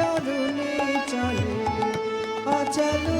চরণে চলে অচল